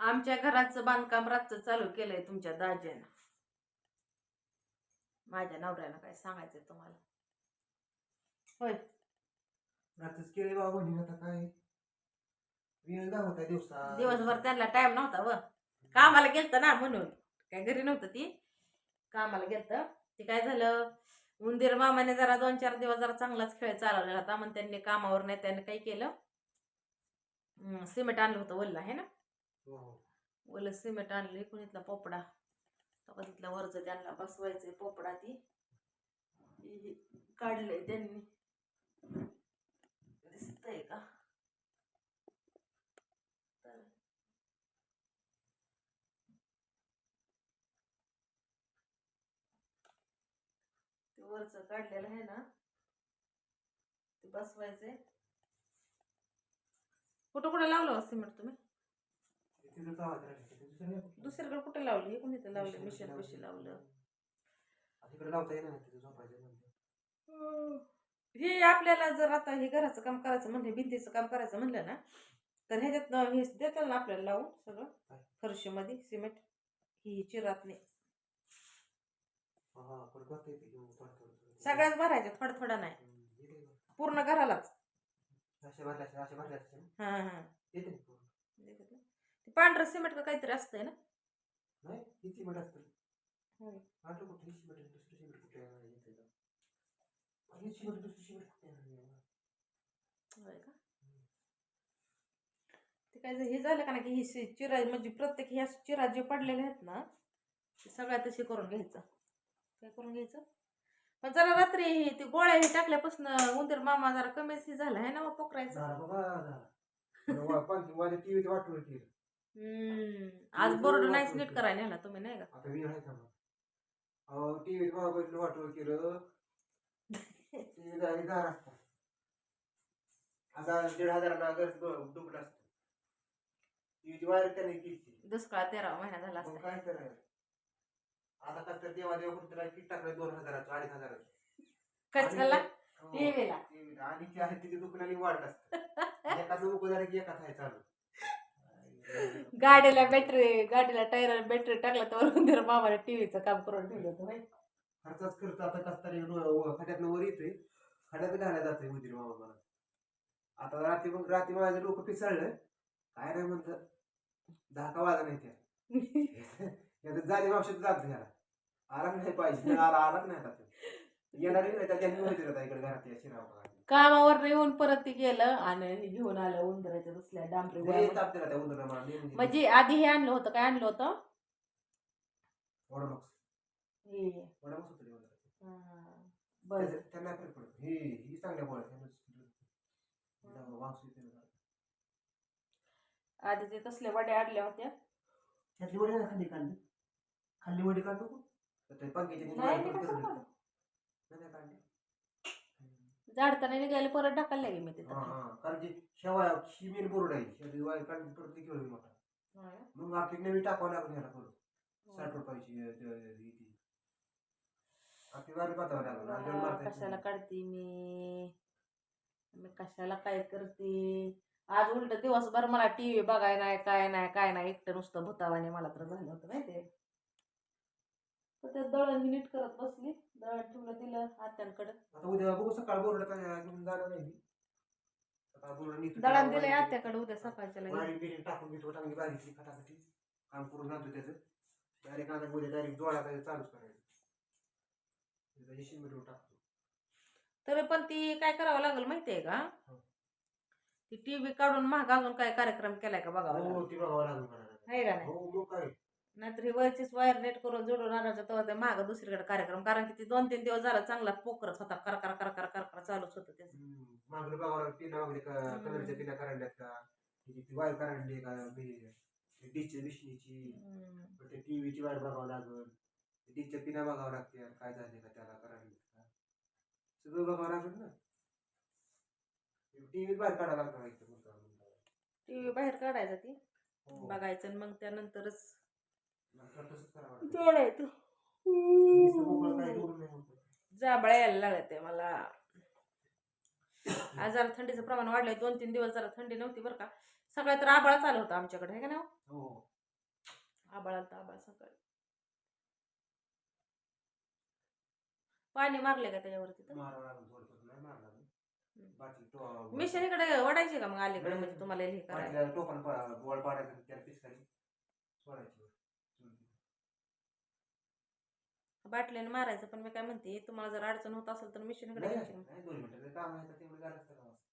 आमच्या घराचं बांधकाम रातचं चालू केलंय तुमच्या दाज्यानं माझ्या नवऱ्यानं काय सांगायचंय तुम्हाला? होय. रात्रच केले बाबा बहिणी आता काय? वेळ होता दिवसा दिवसभर त्यांना टाइम नव्हता व. कामाला गेलतं ना म्हणून. काय घरी नव्हतं ती. कामाला गेलतं. ते काय झालं? उंदीर मामाने जरा दोन चार दिवस जरा चांगलाच खेळ चालवलेला होता. मग त्यांनी कामावर नाही त्यांनी काय केलं? सिमेंट आणलं होतं वल्ला आहे ना. हो, हो. ओलं सिमेंट आणलं इकडून इथला पोपडा. तेव्हा तिथला वरचं त्यांना बसवायचंय पोपडा ती. काढलंय त्यांनी. दिसतंय का? तर ते वरचं काढलेलं आहे ना ते बसवायचंय. कुठं कुठं लावलं हो सिमेंट तुम्ही? तिथं गावात राहिलं. दुसरीकडे कुठे लावली? कोणी इथं लावलं? मिशन पशी लावलं. लावता येणार नाही तिथं झोपायचं म्हणजे हे आपल्याला जर आता हे घराचं काम करायचं म्हणलं भिंतीचं काम करायचं म्हणलं ना तर ह्याच्यात हे देतात ना आपल्याला लावून सगळं? फरशीमध्ये सिमेंट? ही चिरातली. हा, हा, येते थोडं थोडं थोडं. सगळ्याच भरायच्या थोडं थोडं नाही. हम्म, येते ना. पूर्ण घरालाच. अशा ना. हा हा. येते ना पूर्ण. ते पांढरं सिमेंट का काहीतरी असतंय ना? नाही ही सिमेंट असतं होय. वाटलं कुठं ही सिमेंट आहे, दुसरं सिमेंट कुठे येते का ही सिमेंट दुसरी सिमेंट कुठे आहे? होय का? ते काय हे झालं का ना की ही चिरा म्हणजे प्रत्येक ह्या चिरा जे पडलेले आहेत ना ते सगळ्या तसे करून घ्यायचं. काय करून घ्यायचं? पण जरा रात्री हे ते गोळ्या हे टाकल्यापासून उंदीर मामा जरा कमीच हे झाला आहे ना मग पोकरायचं झालं बाबा झालं. केलं हम्म. आज बोर्ड नाहीच नीट करायला नेला तुम्ही नाही का? आता आहे का मग अहो टीव्हीत बाबा बसलं वाटलं केलं. टीव्ही झाली दहा असतात. हजार दीड हजाराला घर दुखलं असतं. टीव्हीची वायर त्याने केली. दुष्काळ तेरा महिना झाला मग असता. काय करायचं? आता कसं तर देवा देवा कुठं किट टाकलं? दोन हजाराचं अडीच हजाराचं. कशाला आणि ते- टीव्हीला. TV ला. आणि ती आहे तिथे दुकानाने वाढत असतं. एखादं उभं झालं की एकाच आहे चालू. गाडीला बॅटरी गाडीला टायर बॅटरी टाकला तर उंदीर मामाने टीव्हीचं काम करून ठेवलं होतं माहिती? खर्चाच खर्च आता कस तरी खड्यातनं वर येतोय. खड्यात घालायला जातोय उदीर मामा मला. आता रात्री मग रात्री माझं डोकं पिसळलं. काय नाही म्हणतं धाका वाजा नाही त्या. जाणे औषध जात ह्याला आराम नाही पाहिजे. आला आलाच नाही आता तो. येणारही नाही. त्याच्या इकडे घरात या शिराव कामावर येऊन परत ते गेलं आणि हे घेऊन आलं उंदराच्या दुसऱ्या डांबरी गोळ्या. ताप दिला त्या उंदराला मला मी म्हणजे आधी हे आणलं होतं काय आणलं होतं हे वडामक्स होतं ते उंदराचं. हा, बरं त्याचं- त्यांना फरक पडतो हे ही चांगल्या गोळ्या आहेत. त्यांना वास येतो ना. आधी ते तसल्या वड्या आणल्या होत्या त्यातली वडी नाही खाल्ली काढली खाल्ली वडी काढ नको तर ते पंख्याची नीट नाही, वाडी मी करून कसं ठेवली. काढू? नाही, नाही काढली. झाडताना निघाले परत टाकायला लागेल मी हा, तिथं. हा. कारण की शेवाय ही मेन बोर्ड आहे. शेवटी वायर काढली परत केवढी मोठा. होय. मग आपली नवी टाकावं लागेल ह्याला परत साठ रुपयाची अं, ते- ते- ही ती. आपली वारी पातावं लागेल कशाला काढते मी? मी कशाला काय करते? आज उलट दिवसभर मला टीव्ही बघाय नाही काय नाही काय नाही. एकटं नुसतं भूतावाने मला तर झालं होतं माहिती तर ते दळण मी नीट करत बसली. दळण ठेवलं दिलं आत्यांकडं. आता उद्या बघू सकाळ बोर्ड काय घेऊन जाणार नाही मी. सकाळ बोर्ड नीट दळण दिलंय आत्याकडे उद्या सकाळच्या टाकून घेतो चांगली बारीकली खटाखटी काम करून जातो त्याचं. डायरेक्ट आता डायरेक्ट काय चालूच करायचं. त्याची शिमेट टाकतो. तरी पण ती काय करावं लागेल माहितीये का? हो. ती टीव्ही काढून महाग अजून काय कार्यक्रम केलाय का बघावं लागेल. हो ती बघावं लागेल मला. आहे का नाही? हो मग काय नाहीतर ही वरचीच वायर नेट करून जोडून आणायचं तेव्हा ते महाग दुसरीकडे कार्यक्रम. कारण की ती दोन तीन दिवस झाला चांगला पोकरच होता. कर कर कर कर कर कर चालूच होतं त्याचं पिना वगैरे. कलरच्या पिना करंड्यात का? ती वायर करंडी का? डिशच्या बिशनीची हम्म. ते टीव्हीची वायर बघावं लागेल. डिशच्या पिना बघावं लागते काय झाले का त्याला करंडी का सगळं बघावं लागेल ना? टीव्ही बाहेर काढावं लागणार. टीव्ही बाहेर काढायचा ती. हो. बघायचं मग त्यानंतरच नंतर तसंच करावं लागेल. जोडायचं नुसतं मोकळं काही जोडून नाही होत. जांभळा यायला लागत आहे मला. आज जरा थंडीचं प्रमाण वाढलंय. दोन तीन दिवस जरा थंडी नव्हती बरं का. सगळ्यात तर आबाळ चालू होतं आमच्याकडे आहे का ना हो? आबाळ आलतं आबाळ सकाळी. पाणी मारले का त्याच्यावरती तो मिशन इकडे ओढायचे का मग अलीकडे म्हणजे तुम्हाला हे करायला. बाटल्याने मारायचं पण मी काय म्हणते तुम्हाला जर अडचण होत असेल तर मिशन इकडे नाही, घ्यायची नाही, नाही, दोन मिनिटं. काम आहे तर तेवढं झालं असतं का वाजता.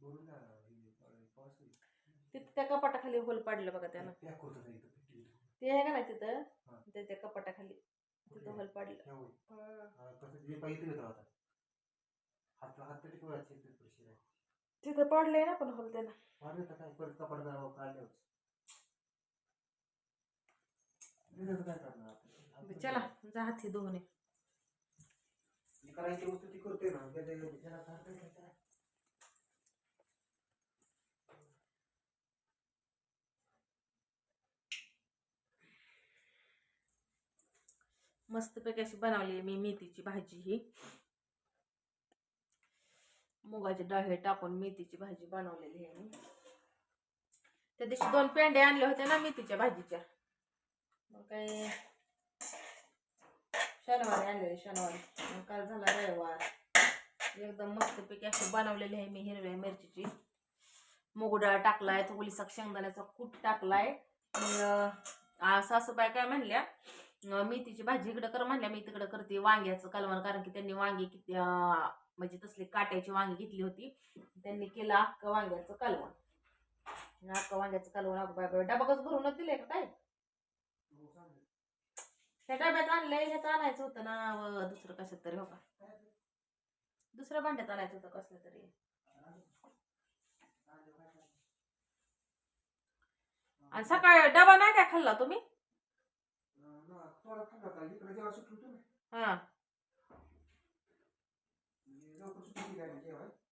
बोलून जा, हे पाऊस होईल. तिथं त्या कपाटाखाली होल पाडलं बघा त्यानं. पॅक होतं ते इथं, आहे का ना तिथं? हा. ते त्या कपाटाखाली. तिथं होल पाडलं. होईल. हा, तसं मी पाहिजे होतं आता. हात हात तरी ठेवायचे ते पैसे नाही. तिथं पाडलंय ना पण होल त्यानं. मारले तर काय परत कपाट जावं काढले काय करणार आपण? चला जा हाती ये. जी करायची वस्तू ती करतोय ना त्या- त्या- त्याला काय करायचं? मस्तपैकी अशी बनवली मी मेथीची भाजी ही मुगाची डाळ हे टाकून मेथीची भाजी बनवलेली आहे मी त्या दिवशी दोन पेंडे होते ना मेथीच्या भाजीच्या मग काय? शनिवारी आणलेली शनिवारी. मग काल झाला रविवार. एकदम मस्तपैकी अशी बनवलेली आहे मी हिरव्या मिरचीची. मूग डाळ टाकलाय थोडीसा शेंगदाण्याचा कूट टाकलाय. मग अं, सासूबाई काय म्हणल्या मेथीची भाजी इकडं कर म्हणल्या मी तिकडं करते वांग्याचं कालवण कारण की त्यांनी वांगी किती म्हणजे तसली काट्याची वांगी घेतली होती. त्यांनी केलं अख्खं वांग्याचं कालवण. अख्खं वांग्याचं कालवण अगं बाय डबा कसं भरूनच दिलंय का काय? त्या डब्यात आणलंय ह्यात आणायचं होतं ना व दुसरं कशात तरी हो का? दुसऱ्या भांड्यात आणायचं होतं कसलं तरी. आणि सकाळी डबा नाही काय खाल्ला तुम्ही? हा.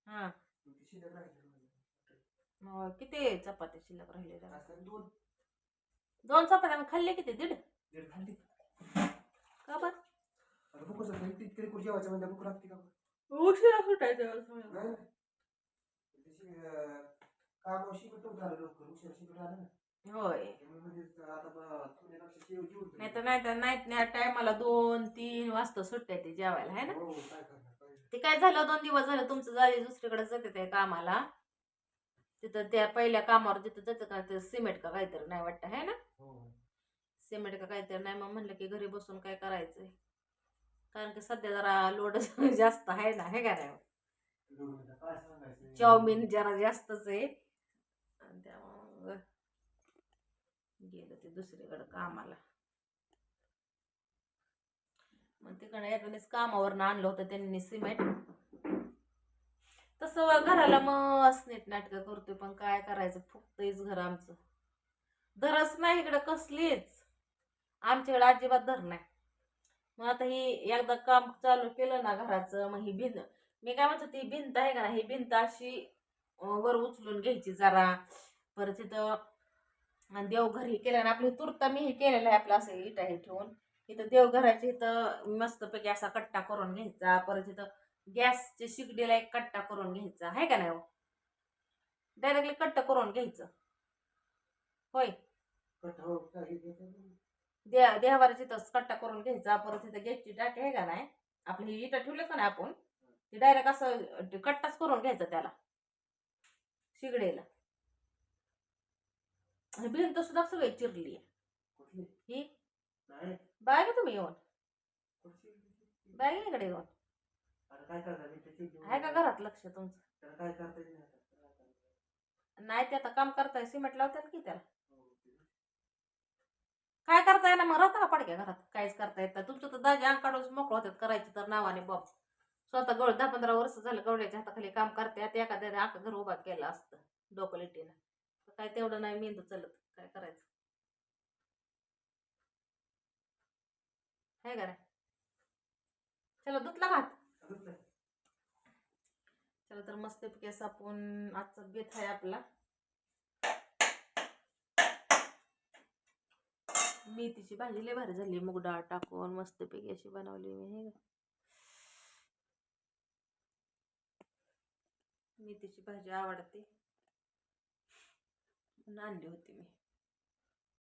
हा. किती चपात्या शिल्लक राहिले दोन. दोन चपात्या खाल्ले किती? दीड? दीड खाल्ली. का बर? आता भूकच लागली. ती इतकी कुठे जेवायचं म्हणजे भूक लागते का उशिरा सुटायचं नाही नाही. त्याची, अं, कामावर शिकत नव्हतं आलं लवकर? उशिरा शिकत आलं ना? होय. त्यामुळे म्हणजे आता ब- थोड्या लक्षात जेव- जेवून तरी. नाही तर नाही तर नाईट नाही टायमाला दोन तीन वाजता सुट्ट्या ते जेवायला आहे ना? हो, काय करणार, काय ते काय झालं दोन दिवस झालं तुमचं झाले दुसरीकडे जाते ते कामाला. तिथं त्या पहिल्या कामावर तिथं जातं का ते सिमेंट का काहीतरी नाही वाटतं आहे ना? हो. सिमेंट का काहीतरी नाही. मग म्हणलं की घरी बसून काय करायचंय? कारण की सध्या जरा लोड जास्त आहे ना हे काय चाऊमिन जरा जास्तच आहे. आणि त्यामुळं गेलं ते दुसरीकडं कामाला. मग तिकडे येतानीच कामावरनं आणलं होतं त्यांनी सिमेंट. तसं घराला मस्त नीट नाटकं करतोय पण काय करायचं? फुकतंच घर आमचं. धरच नाही इकडं कसलीच. आमच्याकडे अजिबात धर नाही. मग आता ही एकदा काम चालू केलं ना घराचं मग ही भिंत मी काय म्हणतो ती भिंत आहे का ना ही भिंत अशी वर उचलून घ्यायची जरा. परत तिथं आणि देवघर हे केलं ना आपली तुरता मी हे केलेलं आहे आपलं असं इटा हे ठेवून. इथं देवघराची इथं मस्तपैकी असा कट्टा करून घ्यायचा. परत इथं गॅसच्या शिगडीला एक कट्टा करून घ्यायचा. आहे का नाही हो? डायरेक्टली कट्टा करून घ्यायचं. होय. देह देवाऱ्याची इथंच कट्टा करून घ्यायचा. परत इथं गॅसची टाकी आहे का नाही आपली ही इटा ठेवली का नाही आपण ते डायरेक्ट असं कट्टाच करून घ्यायचा त्याला. शिगडेला आणि भिंत सुद्धा सगळी चिरली? ही? बाय का तुम्ही येऊन? बाय इकडे येऊन? आहे का घरात लक्ष तुमचं? नाही ते आता काम करताय सिमेंट लावतात की त्याला? काय करताय ना मग राहता पडक्या घरात? काहीच करता येत तुमचं तर दाजी अंग काढून मोकळं होतात करायचे तर नावाने बॉब स्वतः गवळ दहा पंधरा वर्ष झालं गवड्याच्या हाताखाली काम करते आता एखाद्याने अख्खं घर उभा केलं असतं डोकं लिटीनं तर काय तेवढं नाही मेंदू चलत. काय करायचं? आहे का नाही चला धुतला भात. चला तर मस्तपैकी असं आपण आजचा बेत आहे आपला. मेथीची भाजी लय भारी झाली. मूग डाळ टाकून मस्तपैकी अशी बनवली मी हे मेथीची भाजी आवडते. आणली होती मी.